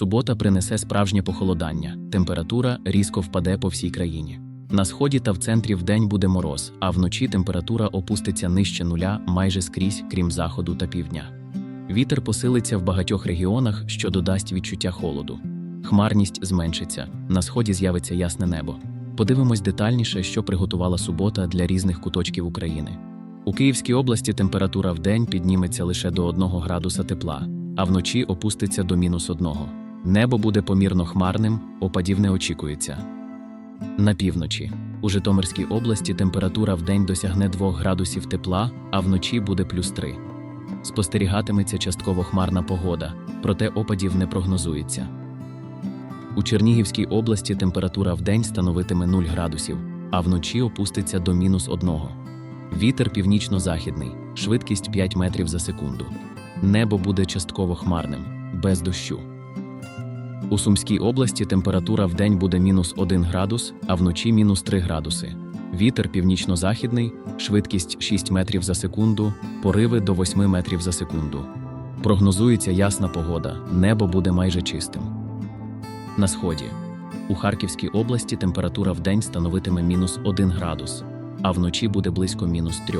Субота принесе справжнє похолодання, температура різко впаде по всій країні. На сході та в центрі вдень буде мороз, а вночі температура опуститься нижче нуля майже скрізь, крім заходу та півдня. Вітер посилиться в багатьох регіонах, що додасть відчуття холоду. Хмарність зменшиться, на сході з'явиться ясне небо. Подивимось детальніше, що приготувала субота для різних куточків України. У Київській області температура вдень підніметься лише до 1 градуса тепла, а вночі опуститься до мінус 1. Небо буде помірно хмарним, опадів не очікується. На півночі. У Житомирській області температура вдень досягне 2 градусів тепла, а вночі буде плюс 3. Спостерігатиметься частково хмарна погода, проте опадів не прогнозується. У Чернігівській області температура вдень становитиме 0 градусів, а вночі опуститься до мінус 1. Вітер північно-західний, швидкість 5 метрів за секунду. Небо буде частково хмарним, без дощу. У Сумській області температура вдень буде мінус 1 градус, а вночі мінус 3 градуси. Вітер північно-західний, швидкість 6 метрів за секунду, пориви до 8 метрів за секунду. Прогнозується ясна погода, небо буде майже чистим. На сході. У Харківській області температура вдень становитиме мінус 1 градус, а вночі буде близько мінус 3.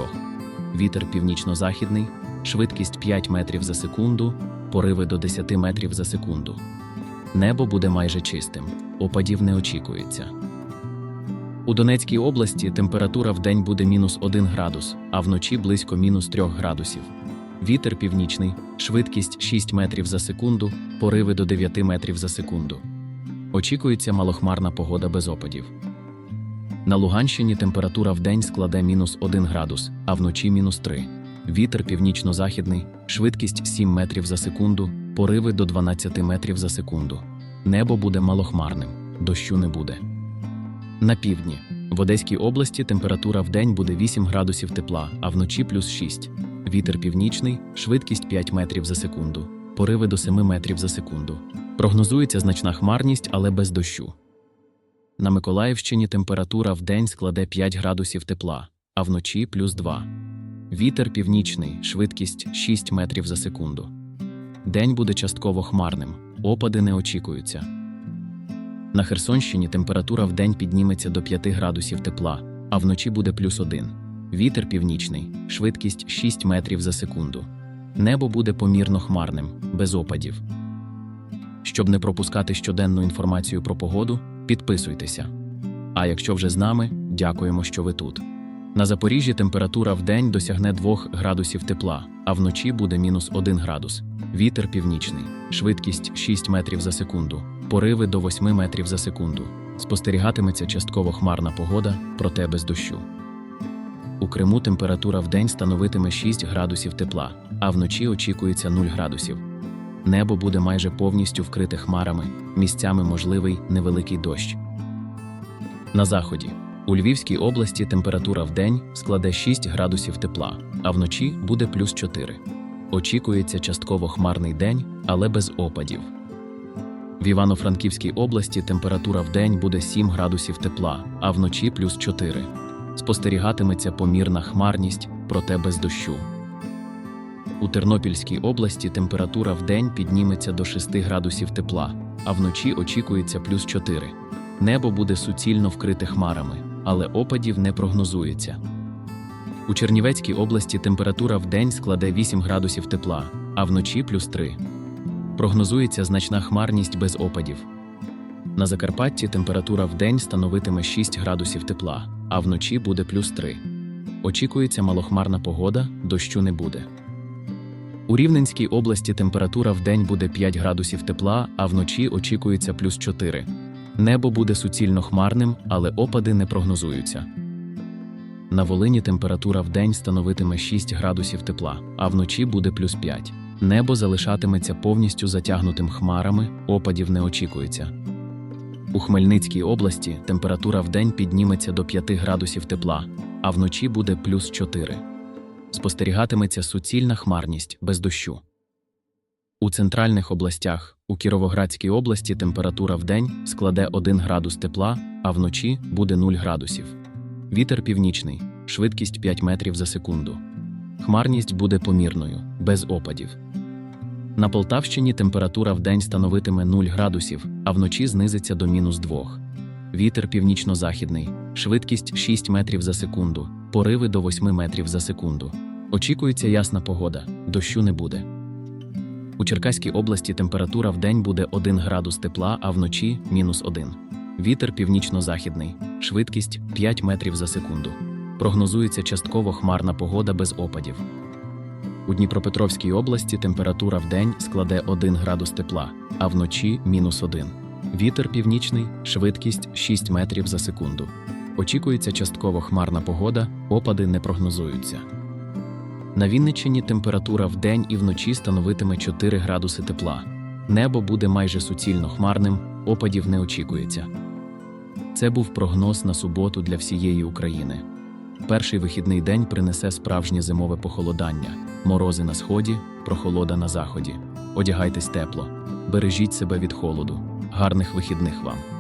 Вітер північно-західний, швидкість 5 метрів за секунду, пориви до 10 метрів за секунду. Небо буде майже чистим, опадів не очікується. У Донецькій області температура вдень буде мінус 1 градус, а вночі близько мінус 3 градусів. Вітер північний, швидкість 6 метрів за секунду, пориви до 9 метрів за секунду. Очікується малохмарна погода без опадів. На Луганщині температура вдень складе мінус 1 градус, а вночі мінус 3. Вітер північно-західний, швидкість 7 метрів за секунду, пориви до 12 метрів за секунду. Небо буде малохмарним, дощу не буде. На півдні. В Одеській області температура вдень буде 8 градусів тепла, а вночі плюс 6. Вітер північний, швидкість 5 метрів за секунду, пориви до 7 метрів за секунду. Прогнозується значна хмарність, але без дощу. На Миколаївщині температура вдень складе 5 градусів тепла, а вночі плюс 2. Вітер північний, швидкість 6 метрів за секунду. День буде частково хмарним, опади не очікуються. На Херсонщині температура вдень підніметься до 5 градусів тепла, а вночі буде плюс 1. Вітер північний, швидкість 6 метрів за секунду. Небо буде помірно хмарним, без опадів. Щоб не пропускати щоденну інформацію про погоду, підписуйтеся. А якщо вже з нами, дякуємо, що ви тут. На Запоріжжі температура вдень досягне 2 градусів тепла, а вночі буде мінус 1 градус. Вітер північний, швидкість 6 метрів за секунду, пориви до 8 метрів за секунду. Спостерігатиметься частково хмарна погода, проте без дощу. У Криму температура вдень становитиме 6 градусів тепла, а вночі очікується 0 градусів. Небо буде майже повністю вкрите хмарами, місцями можливий невеликий дощ. На заході. У Львівській області температура вдень складе 6 градусів тепла, а вночі буде плюс 4. Очікується частково хмарний день, але без опадів. В Івано-Франківській області температура вдень буде 7 градусів тепла, а вночі плюс 4. Спостерігатиметься помірна хмарність, проте без дощу. У Тернопільській області температура вдень підніметься до 6 градусів тепла, а вночі очікується плюс 4. Небо буде суцільно вкрите хмарами, але опадів не прогнозується. У Чернівецькій області температура вдень складе 8 градусів тепла, а вночі плюс 3. Прогнозується значна хмарність без опадів. На Закарпатті температура вдень становитиме 6 градусів тепла, а вночі буде плюс 3. Очікується малохмарна погода, дощу не буде. У Рівненській області температура вдень буде 5 градусів тепла, а вночі очікується плюс 4. Небо буде суцільно хмарним, але опади не прогнозуються. На Волині температура вдень становитиме 6 градусів тепла, а вночі буде плюс 5. Небо залишатиметься повністю затягнутим хмарами, опадів не очікується. У Хмельницькій області температура вдень підніметься до 5 градусів тепла, а вночі буде плюс 4. Спостерігатиметься суцільна хмарність без дощу. У центральних областях у Кіровоградській області температура вдень складе 1 градус тепла, а вночі буде 0 градусів. Вітер північний, швидкість 5 метрів за секунду. Хмарність буде помірною, без опадів. На Полтавщині температура вдень становитиме 0 градусів, а вночі знизиться до мінус 2. Вітер північно-західний, швидкість 6 метрів за секунду, пориви до 8 метрів за секунду. Очікується ясна погода, дощу не буде. У Черкаській області температура вдень буде 1 градус тепла, а вночі мінус 1. Вітер північно-західний, швидкість 5 метрів за секунду. Прогнозується частково хмарна погода без опадів. У Дніпропетровській області температура вдень складе 1 градус тепла, а вночі мінус 1. Вітер північний, швидкість 6 метрів за секунду. Очікується частково хмарна погода, опади не прогнозуються. На Вінниччині температура вдень і вночі становитиме 4 градуси тепла. Небо буде майже суцільно хмарним, опадів не очікується. Це був прогноз на суботу для всієї України. Перший вихідний день принесе справжнє зимове похолодання, морози на сході, прохолода на заході. Одягайтесь тепло, бережіть себе від холоду. Гарних вихідних вам!